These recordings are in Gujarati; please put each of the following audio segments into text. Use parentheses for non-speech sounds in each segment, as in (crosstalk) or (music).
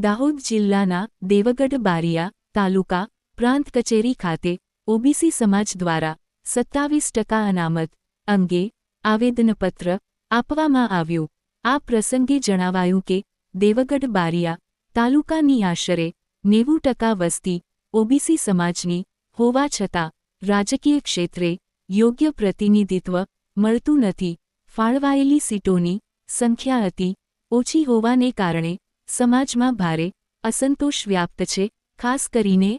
દાહોદ જિલ્લાના દેવગઢ બારિયા તાલુકા પ્રાંત કચેરી ખાતે ઓબીસી સમાજ દ્વારા સત્તાવીસ ટકા અનામત અંગે આવેદનપત્ર આપવામાં આવ્યું. આ પ્રસંગે જણાવાયું કે દેવગઢ બારિયા તાલુકાની આશરે નેવું ટકા વસ્તી ઓબીસી સમાજની હોવા છતાં રાજકીય ક્ષેત્રે યોગ્ય પ્રતિનિધિત્વ મળતું નથી. ફાળવાયેલી સીટોની સંખ્યા અતિ ઓછી હોવાને કારણે સમાજમાં ભારે અસંતોષ વ્યાપ્ત છે, ખાસ કરીને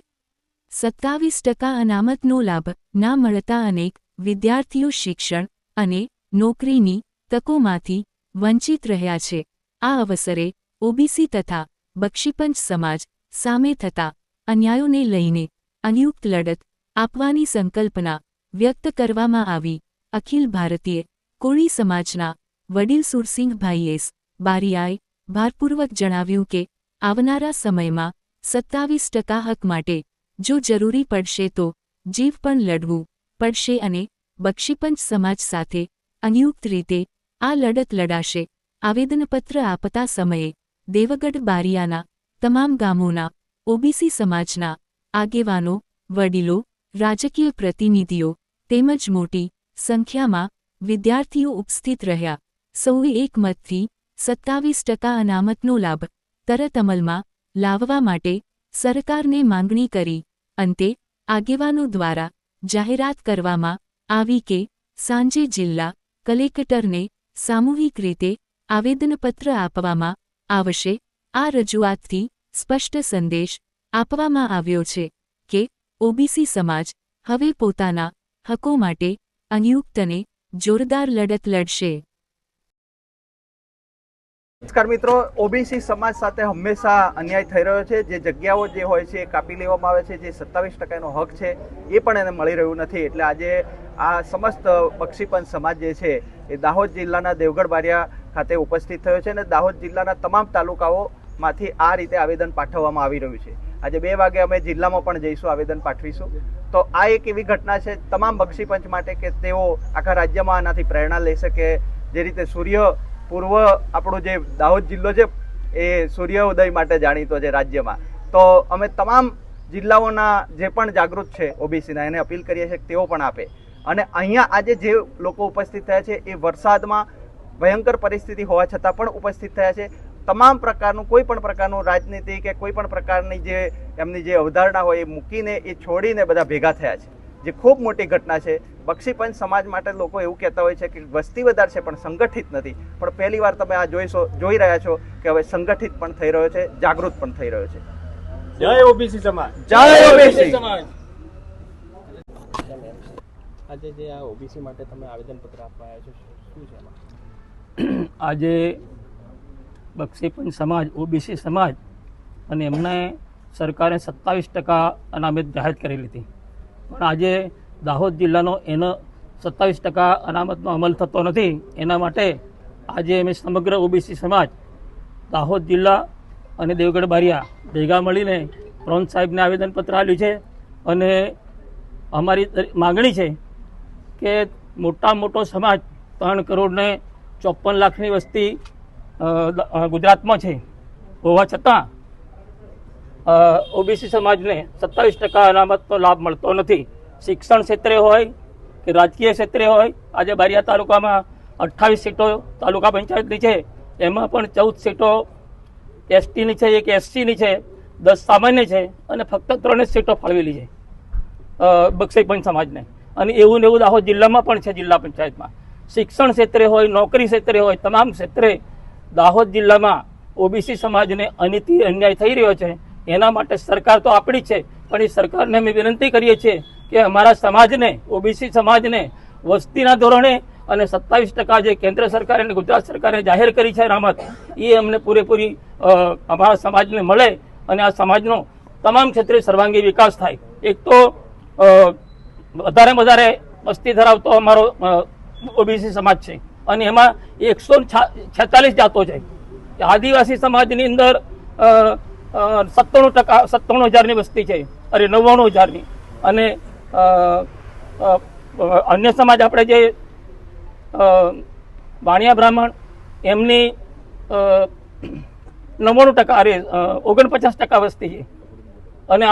સત્તાવીસ ટકા અનામતનો લાભ ના મળતા અનેક વિદ્યાર્થીઓ શિક્ષણ અને નોકરીની તકોમાંથી વંચિત રહ્યા છે. આ અવસરે ઓબીસી તથા બક્ષીપંચ સમાજ સામે થતા અન્યાયોને લઈને અનિયુક્ત લડત આપવાની સંકલ્પના વ્યક્ત કરવામાં આવી. અખિલ ભારતીય કોળી સમાજના વડીલ સુરસિંહભાઈ એસ. બારિયાએ ભારપૂર્વક જણાવ્યું કે, આવનારા સમયમાં સત્તાવીસ ટકા હક માટે જો જરૂરી પડશે તો જીવ પણ લડવું પડશે અને બક્ષીપંચ સમાજ સાથે અનિયુક્ત રીતે આ લડત લડાશે. આવેદનપત્ર આપતા સમયે દેવગઢ બારિયાના તમામ ગામોના ઓબીસી સમાજના આગેવાનો, વડીલો, રાજકીય પ્રતિનિધિઓ તેમજ મોટી સંખ્યામાં વિદ્યાર્થીઓ ઉપસ્થિત રહ્યા. સૌએ એકમતથી સત્તાવીસ ટકા અનામતનો લાભ, તરત અમલમાં, લાવવા માટે, સરકારને માંગણી કરી, અંતે, આગેવાનો દ્વારા, જાહેરાત કરવામાં, આવી કે, સાંજે જિલ્લા, કલેક્ટરને, સામૂહિક રીતે, આવેદનપત્ર આપવામાં, આવશે, આ રજૂઆતથી, સ્પષ્ટ સંદેશ, આપવામાં આવ્યો છે, કે, ઓબીસી સમાજ, હવે પોતાના, હકો માટે, અનિયુક્તને, જોરદાર લડત લડશે. નમસ્કાર મિત્રો, ઓબીસી સમાજ સાથે હંમેશા અન્યાય થઈ રહ્યો છે. જે જગ્યાઓ જે હોય છે એ કાપી લેવામાં આવે છે, જે સત્તાવીસ ટકાનો હક છે, એ પણ એને મળી રહ્યું નથી. એટલે આજે આ સમસ્ત બક્ષીપંચ સમાજ જે છે, એ દાહોદ જિલ્લાના દેવગઢ બારિયા ખાતે ઉપસ્થિત થયો છે અને દાહોદ જિલ્લાના તમામ તાલુકાઓમાંથી આ રીતે આવેદન પાઠવવામાં આવી રહ્યું છે. આજે બે વાગે અમે જિલ્લામાં પણ જઈશું, આવેદન પાઠવીશું. તો આ એક એવી ઘટના છે, તમામ બક્ષીપંચ માટે કે તેઓ આખા રાજ્યમાં આનાથી પ્રેરણા લઈ શકે. જે રીતે સૂર્ય પૂર્વ આપણો જે દાહોદ જિલ્લો છે, એ સૂર્યોદય માટે જાણીતો છે રાજ્યમાં. તો અમે તમામ જિલ્લાઓના જે પણ જાગૃત છે ઓબીસીના, એને અપીલ કરીએ છીએ તેઓ પણ આપે. અને અહીંયા આજે જે લોકો ઉપસ્થિત થયા છે, એ વરસાદમાં ભયંકર પરિસ્થિતિ હોવા છતાં પણ ઉપસ્થિત થયા છે. તમામ પ્રકારનું, કોઈ પણ પ્રકારનું રાજનીતિ કે કોઈ પણ પ્રકારની જે એમની જે અવધારણા હોય, એ મૂકીને, એ છોડીને બધા ભેગા થયા છે. જે ખૂબ મોટી ઘટના છે બક્ષીપંચ સમાજ માટે લોકો એવું કહેતા હોય છે કે વસ્તી વધારે છે પણ સંગઠિત નથી. પણ પહેલી વાર તમે આ જોઈશો જોઈ રહ્યા છો કે હવે સંગઠિત પણ થઈ રહ્યો છે જાગૃત પણ થઈ રહ્યો છે. જય ઓબીસી સમાજ. જય ઓબીસી સમાજ. આજે જે આ ઓબીસી માટે તમે આવેદનપત્ર આપવા આવ્યા છો શું છે એમાં? (clears throat) આજે બક્ષીપંચ સમાજ ઓબીસી સમાજ અને એમને સરકારે સત્તાવીસ ટકા અનામત જાહેર કરેલી હતી. પણ આજે દાહોદ જિલ્લાનો એનો સત્તાવીસ ટકા અનામતનો અમલ થતો નથી. એના માટે આજે અમે સમગ્ર ઓબીસી સમાજ દાહોદ જિલ્લા અને દેવગઢ બારિયા ભેગા મળીને પ્રોન સાહેબને આવેદનપત્ર આપ્યું છે અને અમારી માગણી છે કે મોટા મોટો સમાજ ત્રણ કરોડને ચોપન લાખની વસ્તી ગુજરાતમાં છે. હોવા છતાં ઓબીસી સમાજને સત્તાવીસ ટકા અનામતનો લાભ મળતો નથી. શિક્ષણ ક્ષેત્રે હોય કે રાજકીય ક્ષેત્રે હોય આજે બારિયા તાલુકામાં અઠ્ઠાવીસ સીટો તાલુકા પંચાયતની છે. એમાં પણ ચૌદ સીટો એસટીની છે એક એસસીની છે દસ સામાન્ય છે અને ફક્ત ત્રણ જ સીટો ફાળવેલી છે અ, બક્ષીપંચ સમાજને. અને એવું ને એવું દાહોદ જિલ્લામાં પણ છે જિલ્લા પંચાયતમાં. શિક્ષણ ક્ષેત્રે હોય નોકરી ક્ષેત્રે હોય તમામ ક્ષેત્રે દાહોદ જિલ્લામાં ઓબીસી સમાજને અનિતિ અન્યાય થઈ રહ્યો છે. એના માટે સરકાર તો આપણી છે પણ એ સરકારને અમે વિનંતી કરીએ છીએ કે અમારા સમાજને, ઓબીસી સમાજને, વસ્તીના ધોરણે અને સત્તાવીસ ટકા જે કેન્દ્ર સરકારે અને ગુજરાત સરકારે જાહેર કરી છે રામત, એ અમને પૂરેપૂરી અમારા સમાજને મળે અને આ સમાજનો તમામ ક્ષેત્રે સર્વાંગી વિકાસ થાય. એક તો વધારે વધારે વસ્તી ધરાવતો અમારો ઓબીસી સમાજ છે. અને એમાં એકસો છેતાલીસ જાતો છે. આદિવાસી સમાજની અંદર સત્તાણું ટકા, સત્તાણું હજારની વસ્તી છે. અરે, નવ્વાણું હજારની. અને અન્ય સમાજ આપણે જે વાણિયા બ્રાહ્મણ, એમની નવ્વાણું ટકા, અરે ઓગણપચાસ ટકા વસ્તી છે. અને